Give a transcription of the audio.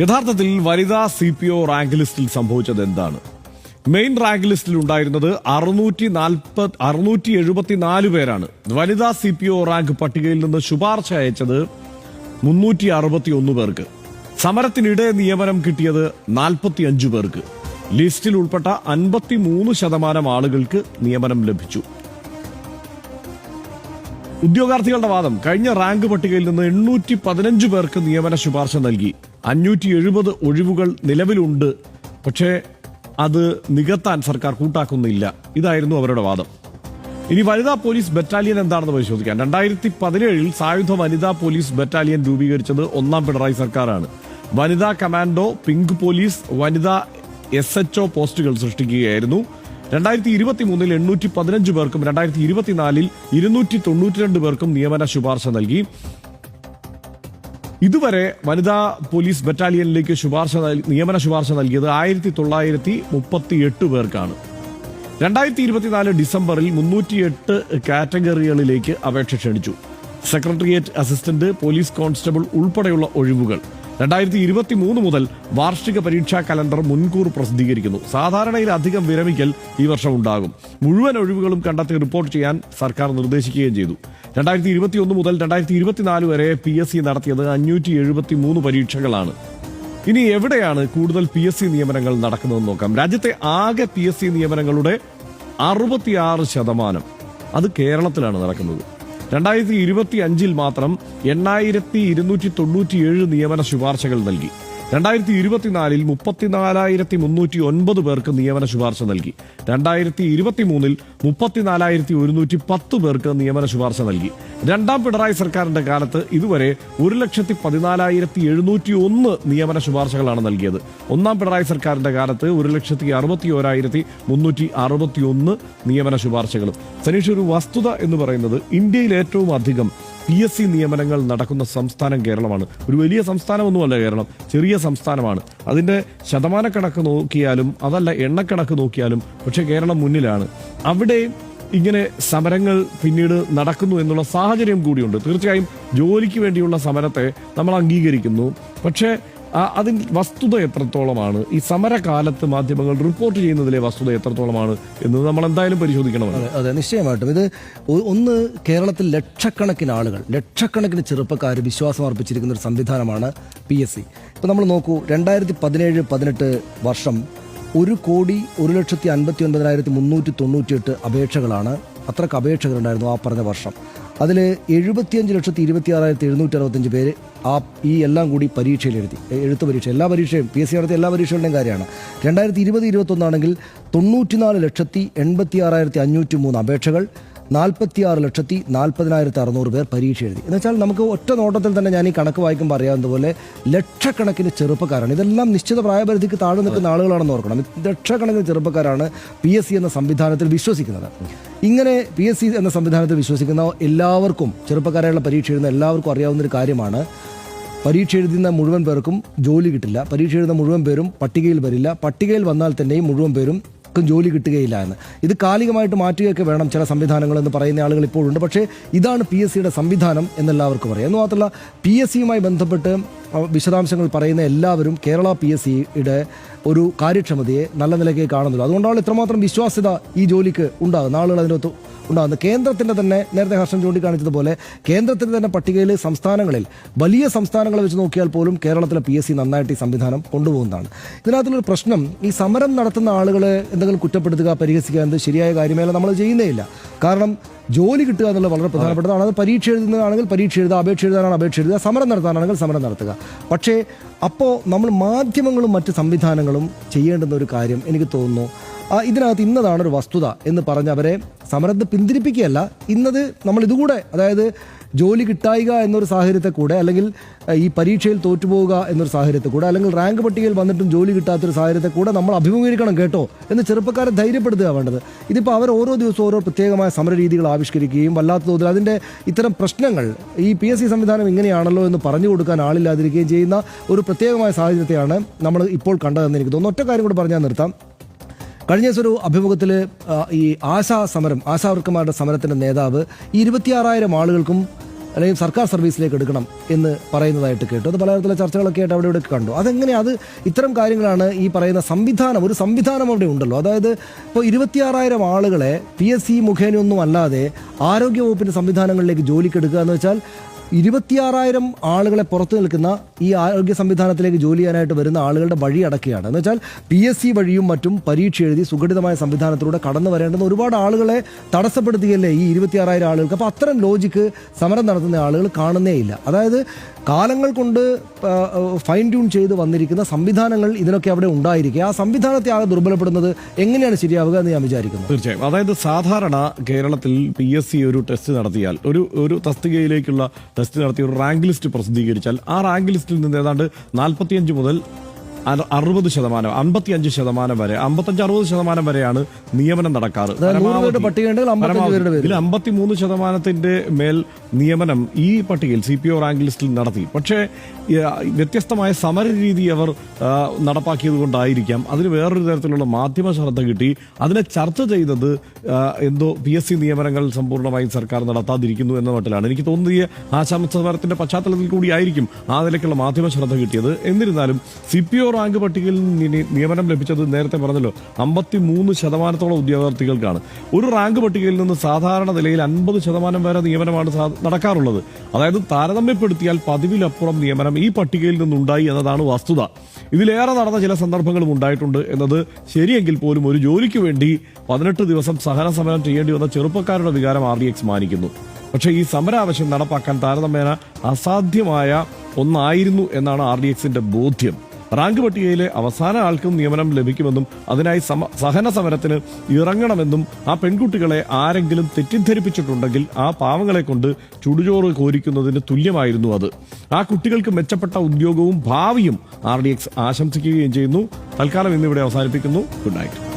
യഥാർത്ഥത്തിൽ വനിതാ C P O rank ലിസ്റ്റിൽ സംഭവിച്ചത് എന്താണ്? മെയിൻ റാങ്ക് ലിസ്റ്റിൽ ഉണ്ടായിരുന്നത് അറുന്നൂറ്റി നാൽപ്പത് അറുന്നൂറ്റി എഴുപത്തിനാല് പേരാണ്. വനിതാ സി പി ഒ റാങ്ക് പട്ടികയിൽ നിന്ന് ശുപാർശ അയച്ചത് മുന്നൂറ്റി അറുപത്തി ഒന്ന് പേർക്ക്. സമരത്തിനിടെ നിയമനം കിട്ടിയത് നാൽപ്പത്തി അഞ്ച് പേർക്ക്. ലിസ്റ്റിൽ ഉൾപ്പെട്ട അൻപത്തി മൂന്ന് ശതമാനം ആളുകൾക്ക് നിയമനം ലഭിച്ചു. ഉദ്യോഗാർത്ഥികളുടെ വാദം കഴിഞ്ഞ റാങ്ക് പട്ടികയിൽ നിന്ന് എണ്ണൂറ്റി പതിനഞ്ച് പേർക്ക് നിയമന ശുപാർശ നൽകി. അഞ്ഞൂറ്റി എഴുപത് ഒഴിവുകൾ നിലവിലുണ്ട്. പക്ഷേ അത് നികത്താൻ സർക്കാർ കൂട്ടാക്കുന്നില്ല. ഇതായിരുന്നു അവരുടെ വാദം. ഇനി വനിതാ പോലീസ് ബറ്റാലിയൻ എന്താണെന്ന് പരിശോധിക്കാം. രണ്ടായിരത്തി പതിനേഴിൽ സായുധ വനിതാ പോലീസ് ബറ്റാലിയൻ രൂപീകരിച്ചത് ഒന്നാം പിണറായി സർക്കാരാണ്. വനിതാ കമാൻഡോ പിങ്ക് പോലീസ് വനിതാ എസ് എച്ച് ഒ പോസ്റ്റുകൾ സൃഷ്ടിക്കുകയായിരുന്നു. രണ്ടായിരത്തി ഇരുപത്തി മൂന്നിൽ എണ്ണൂറ്റി പതിനഞ്ച് പേർക്കും രണ്ടായിരത്തി ഇരുപത്തിനാലിൽ ഇരുന്നൂറ്റി തൊണ്ണൂറ്റിരണ്ട് പേർക്കും നിയമന ശുപാർശ നൽകി. ഇതുവരെ വനിതാ പോലീസ് ബറ്റാലിയനിലേക്ക് ശുപാർശ നിയമന ശുപാർശ നൽകിയത് ആയിരത്തി തൊള്ളായിരത്തി മുപ്പത്തി എട്ട് പേർക്കാണ്. രണ്ടായിരത്തി ഇരുപത്തിനാല് ഡിസംബറിൽ മുന്നൂറ്റിയെട്ട് കാറ്റഗറികളിലേക്ക് അപേക്ഷ ക്ഷണിച്ചു. സെക്രട്ടേറിയറ്റ് അസിസ്റ്റന്റ് പോലീസ് കോൺസ്റ്റബിൾ ഉൾപ്പെടെയുള്ള ഒഴിവുകൾ. രണ്ടായിരത്തി ഇരുപത്തി മൂന്ന് മുതൽ വാർഷിക പരീക്ഷാ കലണ്ടർ മുൻകൂർ പ്രസിദ്ധീകരിക്കുന്നു. സാധാരണയിൽ അധികം വിരമിക്കൽ ഈ വർഷം ഉണ്ടാകും. മുഴുവൻ ഒഴിവുകളും കണ്ടെത്തി റിപ്പോർട്ട് ചെയ്യാൻ സർക്കാർ നിർദ്ദേശിക്കുകയും ചെയ്തു. രണ്ടായിരത്തി ഇരുപത്തി ഒന്ന് മുതൽ രണ്ടായിരത്തി ഇരുപത്തിനാല് വരെ പി എസ് സി നടത്തിയത് അഞ്ഞൂറ്റി എഴുപത്തി മൂന്ന് പരീക്ഷകളാണ്. ഇനി എവിടെയാണ് കൂടുതൽ പി എസ് സി നിയമനങ്ങൾ നടക്കുന്നതെന്ന് നോക്കാം. രാജ്യത്തെ ആകെ പി എസ് സി നിയമനങ്ങളുടെ അറുപത്തിയാറ് ശതമാനം അത് കേരളത്തിലാണ് നടക്കുന്നത്. രണ്ടായിരത്തി ഇരുപത്തി അഞ്ചിൽ മാത്രം എണ്ണായിരത്തി ഇരുന്നൂറ്റി തൊണ്ണൂറ്റിയേഴ് നിയമന ശുപാർശകൾ നൽകി. രണ്ടായിരത്തി ഇരുപത്തിനാലിൽ മുപ്പത്തിനാലായിരത്തി മുന്നൂറ്റി ഒൻപത് പേർക്ക് നിയമന ശുപാർശ നൽകി. രണ്ടായിരത്തി ഇരുപത്തി മൂന്നിൽ മുപ്പത്തിനാലായിരത്തി ഒരുന്നൂറ്റി പത്ത് പേർക്ക് നിയമന ശുപാർശ നൽകി. രണ്ടാം പിണറായി സർക്കാരിന്റെ കാലത്ത് ഇതുവരെ ഒരു ലക്ഷത്തി പതിനാലായിരത്തി എഴുന്നൂറ്റി ഒന്ന് നിയമന ശുപാർശകളാണ് നൽകിയത്. ഒന്നാം പിണറായി സർക്കാരിന്റെ കാലത്ത് ഒരു ലക്ഷത്തി അറുപത്തി ഓരായിരത്തി മുന്നൂറ്റി അറുപത്തി ഒന്ന് നിയമന ശുപാർശകളും. സനീഷ് ഒരു വസ്തുത എന്ന് പറയുന്നത് ഇന്ത്യയിൽ ഏറ്റവും അധികം പി എസ് സി നിയമനങ്ങൾ നടക്കുന്ന സംസ്ഥാനം കേരളമാണ്. ഒരു വലിയ സംസ്ഥാനമൊന്നുമല്ല കേരളം ചെറിയ സംസ്ഥാനമാണ്. അതിന്റെ ശതമാനക്കണക്ക് നോക്കിയാലും അതല്ല എണ്ണക്കണക്ക് നോക്കിയാലും പക്ഷേ കേരളം മുന്നിലാണ്. അവിടെ ഇങ്ങനെ സമരങ്ങൾ പിന്നീട് നടക്കുന്നു എന്നുള്ള സാഹചര്യം കൂടിയുണ്ട്. തീർച്ചയായും ജോലിക്ക് വേണ്ടിയുള്ള സമരത്തെ നമ്മൾ അംഗീകരിക്കുന്നു. പക്ഷേ ആ, അതിൽ വസ്തുത എത്രത്തോളമാണ്? ഈ സമരകാലത്ത് മാധ്യമങ്ങൾ റിപ്പോർട്ട് ചെയ്യുന്നതിലെ വസ്തുത എത്രത്തോളമാണ് എന്ന് നമ്മൾ എന്തായാലും പരിശോധിക്കണം അതെ അതെ നിശ്ചയമായിട്ടും. ഇത് ഒന്ന് കേരളത്തിൽ ലക്ഷക്കണക്കിന് ആളുകൾ ലക്ഷക്കണക്കിന് ചെറുപ്പക്കാർ വിശ്വാസം അർപ്പിച്ചിരിക്കുന്ന ഒരു സംവിധാനമാണ് പി എസ് സി ഇപ്പം നമ്മൾ നോക്കൂ രണ്ടായിരത്തി പതിനേഴ് പതിനെട്ട് വർഷം ഒരു കോടി ഒരു ലക്ഷത്തി അൻപത്തി ഒൻപതിനായിരത്തി മുന്നൂറ്റി തൊണ്ണൂറ്റിയെട്ട് അപേക്ഷകളാണ് അത്രയ്ക്ക് അപേക്ഷകളുണ്ടായിരുന്നു ആ പറഞ്ഞ വർഷം. അതിൽ എഴുപത്തിയഞ്ച് ലക്ഷത്തി ഇരുപത്തി ആറായിരത്തി എഴുന്നൂറ്റി അറുപത്തഞ്ച് പേര് ആ ഈ എല്ലാം കൂടി പരീക്ഷയിൽ എഴുതി. എഴുത്ത് പരീക്ഷ. എല്ലാ പരീക്ഷയും പി എസ് സി നടത്തിയ എല്ലാ പരീക്ഷകളുടെയും കാര്യമാണ്. രണ്ടായിരത്തി ഇരുപത് ഇരുപത്തൊന്നാണെങ്കിൽ തൊണ്ണൂറ്റിനാല് ലക്ഷത്തി എൺപത്തി ആറായിരത്തി അഞ്ഞൂറ്റി മൂന്ന് അപേക്ഷകൾ നാൽപ്പത്തിയാറ് ലക്ഷത്തി നാൽപ്പതിനായിരത്തി അറുന്നൂറ് പേർ പരീക്ഷ എഴുതി. എന്ന് വെച്ചാൽ നമുക്ക് ഒറ്റ നോട്ടത്തിൽ തന്നെ ഞാൻ ഈ കണക്ക് വായിക്കുമ്പോൾ അറിയാവുന്ന പോലെ ലക്ഷക്കണക്കിന് ചെറുപ്പക്കാരാണ്. ഇതെല്ലാം നിശ്ചിത പ്രായപരിധിക്ക് താഴെ നിൽക്കുന്ന ആളുകളാണെന്ന് ഓർക്കണം. ലക്ഷക്കണക്കിന് ചെറുപ്പക്കാരാണ് പി എസ് സി എന്ന സംവിധാനത്തിൽ വിശ്വസിക്കുന്നത്. ഇങ്ങനെ പി എസ് സി എന്ന സംവിധാനത്തിൽ വിശ്വസിക്കുന്ന എല്ലാവർക്കും ചെറുപ്പക്കാരായുള്ള പരീക്ഷ എഴുതുന്ന എല്ലാവർക്കും അറിയാവുന്ന ഒരു കാര്യമാണ്. പരീക്ഷ എഴുതുന്ന മുഴുവൻ പേർക്കും ജോലി കിട്ടില്ല. പരീക്ഷ എഴുതുന്ന മുഴുവൻ പേരും പട്ടികയിൽ വരില്ല. പട്ടികയിൽ വന്നാൽ തന്നെയും മുഴുവൻ പേരും ക്കും ജോലി കിട്ടുകയില്ല എന്ന്. ഇത് കാലികമായിട്ട് മാറ്റുകയൊക്കെ വേണം ചില സംവിധാനങ്ങൾ എന്ന് പറയുന്ന ആളുകൾ ഇപ്പോഴുണ്ട്. പക്ഷേ ഇതാണ് പി എസ് സിയുടെ സംവിധാനം എന്നെല്ലാവർക്കും അറിയാം. എന്ന് മാത്രമല്ല പി എസ് സിയുമായി ബന്ധപ്പെട്ട് വിശദാംശങ്ങൾ പറയുന്ന എല്ലാവരും കേരള പി എസ് സിയുടെ ഒരു കാര്യക്ഷമതയെ നല്ല നിലയ്ക്ക് കാണുന്നുള്ളൂ അതുകൊണ്ടാണ് ഇത്രമാത്രം വിശ്വാസ്യത ഈ ജോലിക്ക് ഉണ്ടാകുന്നത്. ആളുകൾ അതിനകത്ത് ഉണ്ടാകുന്നത്. കേന്ദ്രത്തിന്റെ തന്നെ നേരത്തെ ഹർഷൻ ചൂണ്ടിക്കാണിച്ചതുപോലെ കേന്ദ്രത്തിന്റെ തന്നെ പട്ടികയിൽ സംസ്ഥാനങ്ങളിൽ വലിയ സംസ്ഥാനങ്ങളെ വെച്ച് നോക്കിയാൽ പോലും കേരളത്തിലെ പി എസ് സി നന്നായിട്ട് ഈ സംവിധാനം കൊണ്ടുപോകുന്നതാണ്. ഇതിനകത്തുള്ളൊരു പ്രശ്നം ഈ സമരം നടത്തുന്ന ആളുകളെ എന്തെങ്കിലും കുറ്റപ്പെടുത്തുക പരിഹസിക്കുക എന്ത് ശരിയായ കാര്യമേല നമ്മൾ ചെയ്യുന്നേ ഇല്ല. കാരണം ജോലി കിട്ടുക എന്നുള്ളത് വളരെ പ്രധാനപ്പെട്ടതാണ്. അത് പരീക്ഷ എഴുതുന്നതാണെങ്കിൽ പരീക്ഷ എഴുതുക അപേക്ഷ എഴുതാനാണ് അപേക്ഷ എഴുതുക സമരം നടത്താനാണെങ്കിൽ സമരം നടത്തുക. പക്ഷേ അപ്പോൾ നമ്മൾ മാധ്യമങ്ങളും മറ്റ് സംവിധാനങ്ങളും ചെയ്യേണ്ടുന്ന ഒരു കാര്യം എനിക്ക് തോന്നുന്നു. ഇതിനകത്ത് ഇന്നതാണ് ഒരു വസ്തുത എന്ന് പറഞ്ഞ് അവരെ സമരത്തെ പിന്തിരിപ്പിക്കുകയല്ല. ഇന്നത് നമ്മൾ ഇതുകൂടെ അതായത് ജോലി കിട്ടായിക എന്നൊരു സാഹചര്യത്തെ കൂടെ അല്ലെങ്കിൽ ഈ പരീക്ഷയിൽ തോറ്റുപോവുക എന്നൊരു സാഹചര്യത്തെ കൂടെ അല്ലെങ്കിൽ റാങ്ക് പട്ടികയിൽ വന്നിട്ടും ജോലി കിട്ടാത്തൊരു സാഹചര്യത്തെ കൂടെ നമ്മൾ അഭിമുഖീകരിക്കണം കേട്ടോ എന്ന് ചെറുപ്പക്കാരെ ധൈര്യപ്പെടുത്തുക വേണ്ടത്. ഇതിപ്പോൾ അവർ ഓരോ ദിവസവും ഓരോ പ്രത്യേകമായ സമര രീതികൾ ആവിഷ്കരിക്കുകയും വല്ലാത്ത തോതിൽ അതിന്റെ ഇത്തരം പ്രശ്നങ്ങൾ ഈ പി എസ് സി സംവിധാനം ഇങ്ങനെയാണല്ലോ എന്ന് പറഞ്ഞു കൊടുക്കാൻ ആളില്ലാതിരിക്കുകയും ചെയ്യുന്ന ഒരു പ്രത്യേകമായ സാഹചര്യത്തെയാണ് നമ്മൾ ഇപ്പോൾ കണ്ടതെന്ന് എനിക്ക് തോന്നുന്നു. ഒറ്റ കാര്യം കൂടി പറഞ്ഞാൽ നിർത്താം. കഴിഞ്ഞ ദിവസം ഒരു അഭിമുഖത്തിൽ ഈ ആശാ സമരം ആശാവർക്കന്മാരുടെ സമരത്തിന്റെ നേതാവ് ഈ ഇരുപത്തിയാറായിരം ആളുകൾക്കും അല്ലെങ്കിൽ സർക്കാർ സർവീസിലേക്ക് എടുക്കണം എന്ന് പറയുന്നതായിട്ട് കേട്ടു. അത് പലതരത്തിലുള്ള ചർച്ചകളൊക്കെ ആയിട്ട് അവിടെ ഇവിടെ കണ്ടു. അതെങ്ങനെ അത് ഇത്തരം കാര്യങ്ങളാണ് ഈ പറയുന്ന സംവിധാനം ഒരു സംവിധാനം അവിടെ ഉണ്ടല്ലോ. അതായത് ഇപ്പോൾ ഇരുപത്തിയാറായിരം ആളുകളെ പി എസ് സി മുഖേനയൊന്നും അല്ലാതെ ആരോഗ്യവകുപ്പിന്റെ സംവിധാനങ്ങളിലേക്ക് ജോലിക്ക് എടുക്കുക എന്ന് വെച്ചാൽ ഇരുപത്തിയാറായിരം ആളുകളെ പുറത്തു നിൽക്കുന്ന ഈ ആരോഗ്യ സംവിധാനത്തിലേക്ക് ജോലി ചെയ്യാനായിട്ട് വരുന്ന ആളുകളുടെ വഴി അടക്കുകയാണ് എന്ന് വെച്ചാൽ പി എസ് സി വഴിയും മറ്റും പരീക്ഷ എഴുതി സുഘടിതമായ സംവിധാനത്തിലൂടെ കടന്നു വരേണ്ടുന്ന ഒരുപാട് ആളുകളെ തടസ്സപ്പെടുത്തുകയല്ലേ ഈ ഇരുപത്തിയാറായിരം ആളുകൾക്ക്? അപ്പോൾ അത്തരം ലോജിക്ക് സമരം നടത്തുന്ന ആളുകൾ കാണുന്നേ ഇല്ല അതായത് കാലങ്ങൾ കൊണ്ട് ഫൈൻ ട്യൂൺ ചെയ്ത് വന്നിരിക്കുന്ന സംവിധാനങ്ങൾ ഇതിനൊക്കെ അവിടെ ഉണ്ടായിരിക്കുക ആ സംവിധാനത്തെ ആകെ ദുർബലപ്പെടുന്നത് എങ്ങനെയാണ് ശരിയാവുക എന്ന് ഞാൻ വിചാരിക്കുന്നു. തീർച്ചയായും. അതായത് സാധാരണ കേരളത്തിൽ പി എസ് സി ഒരു ടെസ്റ്റ് നടത്തിയാൽ ഒരു ഒരു തസ്തികയിലേക്കുള്ള ടെസ്റ്റ് നടത്തി ഒരു റാങ്ക് ലിസ്റ്റ് പ്രസിദ്ധീകരിച്ചാൽ ആ റാങ്ക് ലിസ്റ്റിൽ നിന്ന് ഏതാണ്ട് നാൽപ്പത്തിയഞ്ച് മുതൽ അറുപത് ശതമാനം അമ്പത്തിയഞ്ച് ശതമാനം വരെ അമ്പത്തഞ്ച് അറുപത് ശതമാനം വരെയാണ് നിയമനം നടക്കാറ്. ഇതിൽ അമ്പത്തിമൂന്ന് ശതമാനത്തിന്റെ മേൽ നിയമനം ഈ പട്ടികയിൽ സി പി ഒ റാങ്ക് ലിസ്റ്റിൽ നടത്തി. പക്ഷേ വ്യത്യസ്തമായ സമര രീതി അവർ നടപ്പാക്കിയത് കൊണ്ടായിരിക്കാം. അതിന് വേറൊരു തരത്തിലുള്ള മാധ്യമ ശ്രദ്ധ കിട്ടി. അതിനെ ചർച്ച ചെയ്തത് എന്തോ പി എസ് സി നിയമനങ്ങൾ സമ്പൂർണമായും സർക്കാർ നടത്താതിരിക്കുന്നു എന്ന മട്ടിലാണ്. എനിക്ക് തോന്നിയ ആശാമസമരത്തിന്റെ ആശാമ സമരത്തിന്റെ പശ്ചാത്തലത്തിൽ കൂടിയായിരിക്കും ആ നിലയ്ക്കുള്ള മാധ്യമ ശ്രദ്ധ കിട്ടിയത്. എന്നിരുന്നാലും സി പി ഒ റാങ്ക് പട്ടികയിൽ നിയമനം ലഭിച്ചത് നേരത്തെ പറഞ്ഞല്ലോ അമ്പത്തി മൂന്ന് ശതമാനത്തോളം ഉദ്യോഗാർത്ഥികൾക്കാണ്. ഒരു റാങ്ക് പട്ടികയിൽ നിന്ന് സാധാരണ നിലയിൽ അൻപത് ശതമാനം വരെ നിയമനമാണ് നടക്കാറുള്ളത്. അതായത് താരതമ്യപ്പെടുത്തിയാൽ പതിവിലപ്പുറം നിയമനം ഈ പട്ടികയിൽ നിന്നുണ്ടായി എന്നതാണ് വസ്തുത. ഇതിലേറെ നടന്ന ചില സന്ദർഭങ്ങളും ഉണ്ടായിട്ടുണ്ട് എന്നത് ശരിയെങ്കിൽ പോലും ഒരു ജോലിക്ക് വേണ്ടി പതിനെട്ട് ദിവസം സഹന സമരം ചെയ്യേണ്ടി വന്ന ചെറുപ്പക്കാരുടെ വികാരം ആർ ഡി എക്സ് മാനിക്കുന്നു. പക്ഷേ ഈ സമരാവശ്യം നടപ്പാക്കാൻ താരതമ്യേന അസാധ്യമായ ഒന്നായിരുന്നു എന്നാണ് ആർ ഡി എക്സിന്റെ ബോധ്യം. റാങ്ക് പട്ടികയിലെ അവസാന ആൾക്കും നിയമനം ലഭിക്കുമെന്നും അതിനായി സഹന സമരത്തിന് ഇറങ്ങണമെന്നും ആ പെൺകുട്ടികളെ ആരെങ്കിലും തെറ്റിദ്ധരിപ്പിച്ചിട്ടുണ്ടെങ്കിൽ ആ പാവങ്ങളെ കൊണ്ട് ചുടുചോറ് കോരിക്കുന്നതിന് തുല്യമായിരുന്നു അത്. ആ കുട്ടികൾക്ക് മെച്ചപ്പെട്ട ഉദ്യോഗവും ഭാവിയും ആർ ആശംസിക്കുകയും ചെയ്യുന്നു. തൽക്കാലം ഇന്നിവിടെ അവസാനിപ്പിക്കുന്നു. Good night.